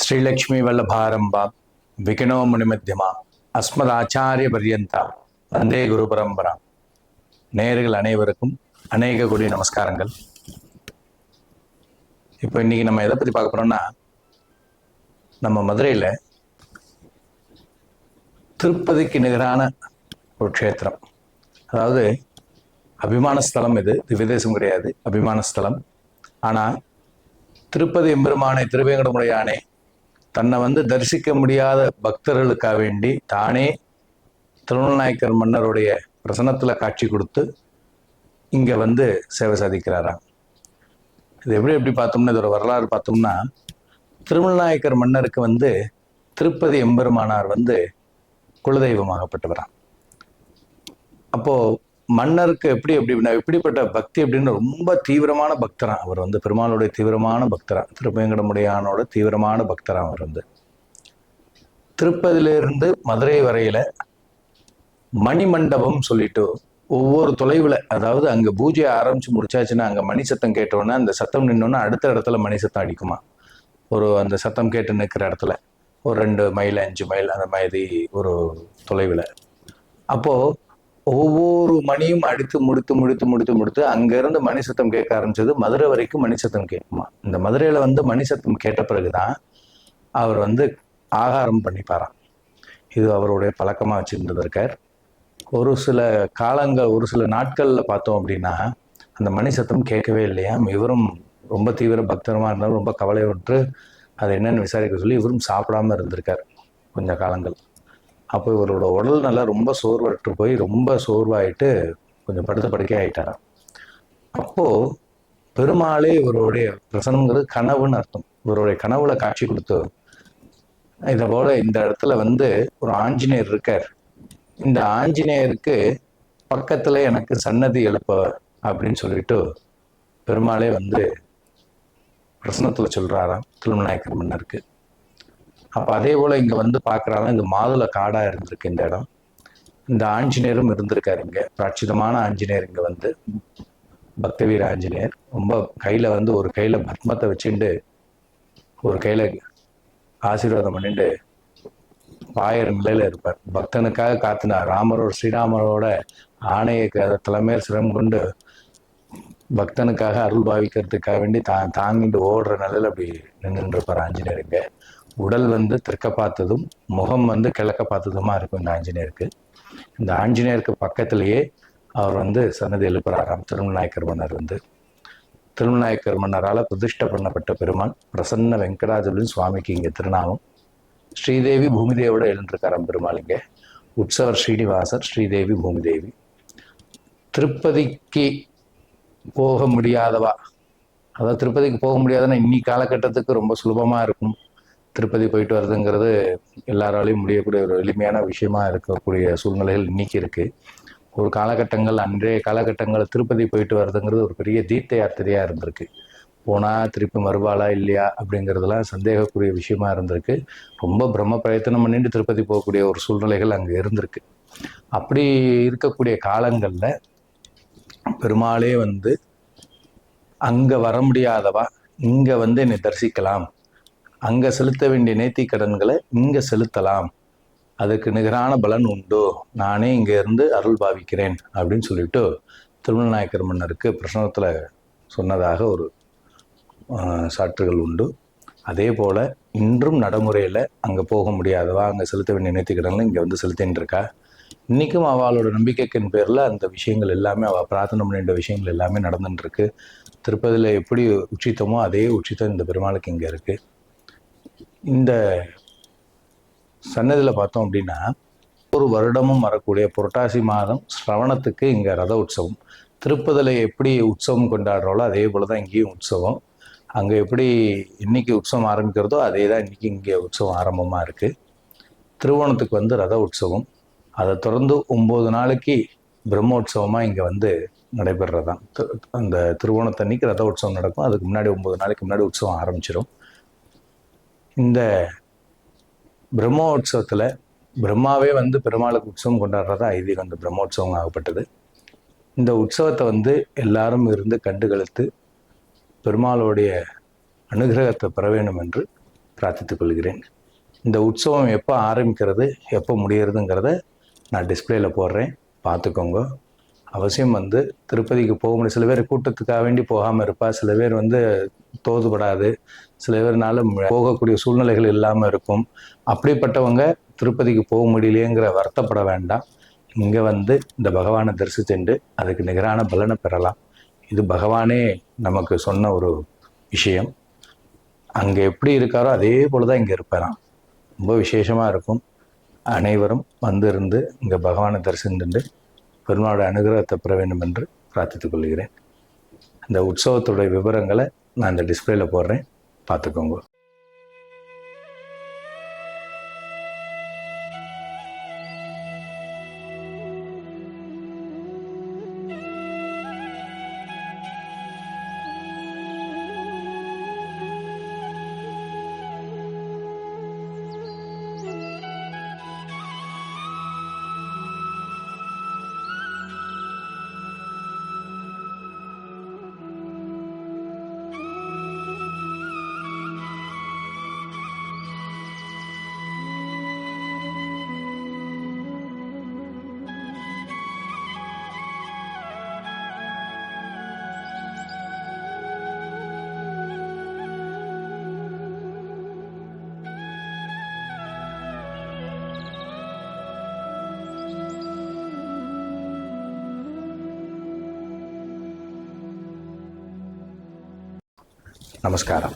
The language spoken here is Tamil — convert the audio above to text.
శ్రీలక్ష్మీ వల్లభారంభ వికినోముని మధ్యమ அஸ்மதாச்சாரிய பரியந்தா வந்தே குரு பரம்பரா. நேர்கள் அனைவருக்கும் அநேக கொடி நமஸ்காரங்கள். இப்போ இன்னைக்கு நம்ம எதை பற்றி பார்க்க போகிறோம்னா நம்ம மதுரையில் திருப்பதிக்கு நிகரான ஒரு க்ஷேத்திரம். அதாவது அபிமான ஸ்தலம் இது. திவ்யதேசம் கிடையாது. அபிமான ஸ்தலம். ஆனால் திருப்பதி எம்பெருமானை திருவேங்கடமுடையானே தன்னை வந்து தரிசிக்க முடியாத பக்தர்களுக்காக வேண்டி தானே திருநாயக்கர் மன்னருடைய பிரசனத்தில் காட்சி கொடுத்து இங்கே வந்து சேவை சாதிக்கிறாராம். இது எப்படி எப்படி பார்த்தோம்னா இதோட வரலாறு பார்த்தோம்னா திருமல்நாயக்கர் மன்னருக்கு வந்து திருப்பதி எம்பெருமானார் வந்து குலதெய்வமாகப்பட்டவராம். அப்போது மன்னருக்கு எப்படி எப்படின்னா எப்படிப்பட்ட பக்தி அப்படின்னு ரொம்ப தீவிரமான பக்தரான் அவர் வந்து பெருமாளுடைய தீவிரமான பக்தரா திருப்பேங்கடமுடையானோட தீவிரமான பக்தரா அவர் வந்து. திருப்பதியிலிருந்து மதுரை வரையில மணிமண்டபம் சொல்லிட்டு ஒவ்வொரு தொலைவில் அதாவது அங்கே பூஜை ஆரம்பித்து முடிச்சாச்சுன்னா அங்கே மணி சத்தம் கேட்டோன்னே அந்த சத்தம் நின்னோன்னா அடுத்த இடத்துல மணி சத்தம் அடிக்குமா? ஒரு அந்த சத்தம் கேட்டு நிற்கிற இடத்துல. ஒரு ரெண்டு மைல் அஞ்சு மைல் அந்த மாதிரி ஒரு தொலைவில். அப்போது ஒவ்வொரு மணியும் அடித்து முடித்து முடித்து முடித்து முடித்து அங்கேருந்து மணி சத்தம் கேட்க ஆரம்பிச்சது. மதுரை வரைக்கும் மணி சத்தம் கேட்குமா? இந்த மதுரையில் வந்து மணி சத்தம் கேட்ட பிறகுதான் அவர் வந்து ஆகாரம் பண்ணிப்பாராம். இது அவருடைய பழக்கமாக வச்சுருந்தது இருக்கார் ஒரு சில காலங்கள் ஒரு சில நாட்களில் பார்த்தோம் அப்படின்னா அந்த மணி சத்தம் கேட்கவே இல்லையா? இவரும் ரொம்ப தீவிர பக்தரமாக இருந்தாலும் ரொம்ப கவலை விட்டு அது என்னென்னு விசாரிக்க சொல்லி இவரும் சாப்பிடாம இருந்திருக்கார் கொஞ்ச காலங்கள். அப்போ இவரோட உடல் நல்லா ரொம்ப சோர்வற்று போய் ரொம்ப சோர்வாயிட்டு கொஞ்சம் படுத்த படுக்கை ஆயிட்டாராம். அப்போது பெருமாளே இவருடைய பிரசனங்கிறது கனவுன்னு அர்த்தம். இவருடைய கனவுல காட்சி கொடுத்து இதை போல இந்த இடத்துல வந்து ஒரு ஆஞ்சநேயர் இருக்கார். இந்த ஆஞ்சநேயருக்கு பக்கத்துல எனக்கு சன்னதி எழுப்ப அப்படின்னு சொல்லிட்டு பெருமாளே வந்து பிரசனத்துல சொல்றாராம் திருமநாயக்கர் மன்னருக்கு. அப்ப அதே போல இங்க வந்து பாக்குறாங்க இந்த மாதுளை காடா இருந்திருக்கு இந்த இடம். இந்த ஆஞ்சநேயரும் இருந்திருக்காரு இங்க. பிராட்சிதமான ஆஞ்சநேயர் இங்க வந்து. பக்தவீர ஆஞ்சநேயர். ரொம்ப கையில வந்து ஒரு கையில பத்மத்தை வச்சுண்டு ஒரு கையில ஆசீர்வாதம் பண்ணிட்டு பாயர் நிலையில இருப்பார். பக்தனுக்காக காத்துனார். ராமரோட ஸ்ரீராமரோட ஆணையை க- சிரம் கொண்டு பக்தனுக்காக அருள் பாவிக்கிறதுக்காக வேண்டி தா தாங்கிட்டு ஓடுற நிலையில அப்படி நின்றுட்டு இருப்பார் ஆஞ்சநேயருங்க உடல் வந்து தெற்க பார்த்ததும் முகம் வந்து கிழக்க பார்த்ததுமா இருக்கும் இந்த ஆஞ்சநேயருக்கு. இந்த ஆஞ்சநேயருக்கு பக்கத்திலேயே அவர் வந்து சன்னதி எழுப்புறாராம். திருநாயக்கர் மன்னர் வந்து. திருநாயக்கர் மன்னரால் பிரதிஷ்ட பண்ணப்பட்ட பெருமான் பிரசன்ன வெங்கடாஜலின் சுவாமிக்கு இங்கே திருநாமம். ஸ்ரீதேவி பூமிதேவோட எழுந்திருக்காராம் பெருமாள் இங்கே. உற்சவர் ஸ்ரீனிவாசர் ஸ்ரீதேவி பூமிதேவி. திருப்பதிக்கு போக முடியாதவா? அதாவது திருப்பதிக்கு போக முடியாதுன்னா இன்னி காலகட்டத்துக்கு ரொம்ப சுலபமாக இருக்கும். திருப்பதி போயிட்டு வர்றதுங்கிறது எல்லாராலையும் முடியக்கூடிய ஒரு எளிமையான விஷயமா இருக்கக்கூடிய சூழ்நிலைகள் இன்னைக்கு இருக்கு. ஒரு காலகட்டங்கள் அன்றைய காலகட்டங்களில் திருப்பதி போயிட்டு வர்றதுங்கிறது ஒரு பெரிய தீர்த்த யாத்திரையா இருந்திருக்கு. போனா திருப்பி மறுவாளா இல்லையா அப்படிங்கிறதுலாம் சந்தேகக்கூடிய விஷயமா இருந்திருக்கு. ரொம்ப பிரம்ம பிரயத்தனம் பண்ணிட்டு திருப்பதி போகக்கூடிய ஒரு சூழ்நிலைகள் அங்கே இருந்திருக்கு. அப்படி இருக்கக்கூடிய காலங்களில் பெருமாளே வந்து அங்கே வர முடியாதவா இங்கே வந்து என்னை தரிசிக்கலாம் அங்கே செலுத்த வேண்டிய நேர்த்தி கடன்களை இங்கே செலுத்தலாம். அதுக்கு நிகரான பலன் உண்டு. நானே இங்கேருந்து அருள் பாவிக்கிறேன் அப்படின்னு சொல்லிட்டு திருமணநாயக்கர் மன்னருக்கு பிரசனத்தில் சொன்னதாக ஒரு சாற்றுகள் உண்டு. அதே போல் இன்றும் நடைமுறையில் அங்கே போக முடியாதவா அங்கே செலுத்த வேண்டிய நேர்த்தி கடன்களை இங்கே வந்து செலுத்தின்னு இருக்கா இன்றைக்கும் அவளோட நம்பிக்கைக்கின் பேரில் அந்த விஷயங்கள் எல்லாமே அவள் பிரார்த்தனை பண்ணிட்ட விஷயங்கள் எல்லாமே நடந்துட்டுருக்கு திருப்பதியில் எப்படி உச்சித்தமோ அதே உச்சித்தம் இந்த பெருமாளுக்கு இங்கே இருக்குது இந்த சன்னதியில் பார்த்தோம் அப்படின்னா ஒரு வருடமும் வரக்கூடிய புரட்டாசி மாதம் ஸ்ரவணத்துக்கு இங்கே ரத உற்சவம். திருப்பதியில் எப்படி உற்சவம் கொண்டாடுறோளோ அதே போல் தான் இங்கேயும் உற்சவம். அங்கே எப்படி இன்னைக்கு உற்சவம் ஆரம்பிக்கிறதோ அதே தான் இன்னைக்கு இங்கே உற்சவம் ஆரம்பமாக இருக்குது திருவோணத்துக்கு வந்து ரத உற்சவம். அதை தொடர்ந்து ஒம்பது நாளைக்கு பிரம்மோற்சவமாக இங்கே வந்து நடைபெறதான் அந்த திருவோணத்தன்னைக்கு ரத உற்சவம் நடக்கும். அதுக்கு முன்னாடி ஒம்பது நாளைக்கு முன்னாடி உற்சவம் ஆரம்பிச்சிடும் இந்த பிரம்மோற்சவத்தில் பிரம்மாவே வந்து பெருமாளுக்கு உற்சவம் கொண்டாடுறதா ஐதீகம் அந்த பிரம்மோற்சவம் ஆகப்பட்டது. இந்த உற்சவத்தை வந்து எல்லாரும் இருந்து கண்டுகளுத்து பெருமாளுடைய அனுகிரகத்தை பெற வேண்டும் என்று பிரார்த்தித்துக் கொள்கிறேன். இந்த உற்சவம் எப்போ ஆரம்பிக்கிறது எப்போ முடிகிறதுங்கிறத நான் டிஸ்பிளேல போடுறேன். பார்த்துக்கோங்க. அவசியம் வந்து திருப்பதிக்கு போக முடியும் சில பேர் கூட்டத்துக்காக வேண்டி போகாமல் இருப்பா. சில பேர் வந்து தோதுபடாது. சில பேர்னால போகக்கூடிய சூழ்நிலைகள் இல்லாமல் இருக்கும். அப்படிப்பட்டவங்க திருப்பதிக்கு போக முடியலையேங்கிற வருத்தப்பட வேண்டாம். இங்கே வந்து இந்த பகவானை தரிசிச்சுண்டு அதுக்கு நிகரான பலனை பெறலாம். இது பகவானே நமக்கு சொன்ன ஒரு விஷயம். அங்கே எப்படி இருக்காரோ அதே போல தான் இங்கே இருப்பாராம். ரொம்ப விசேஷமாக இருக்கும். அனைவரும் வந்து இருந்து இங்கே பகவானை தரிசித்துண்டு பெருமாளுடைய அனுகிரகத்தை பெற வேண்டும் என்று பிரார்த்தித்துக் கொள்கிறேன். இந்த உற்சவத்துடைய விவரங்களை நான் இந்த டிஸ்பிளேல போடுறேன். பார்த்துக்கோங்க. നമസ്കാരം.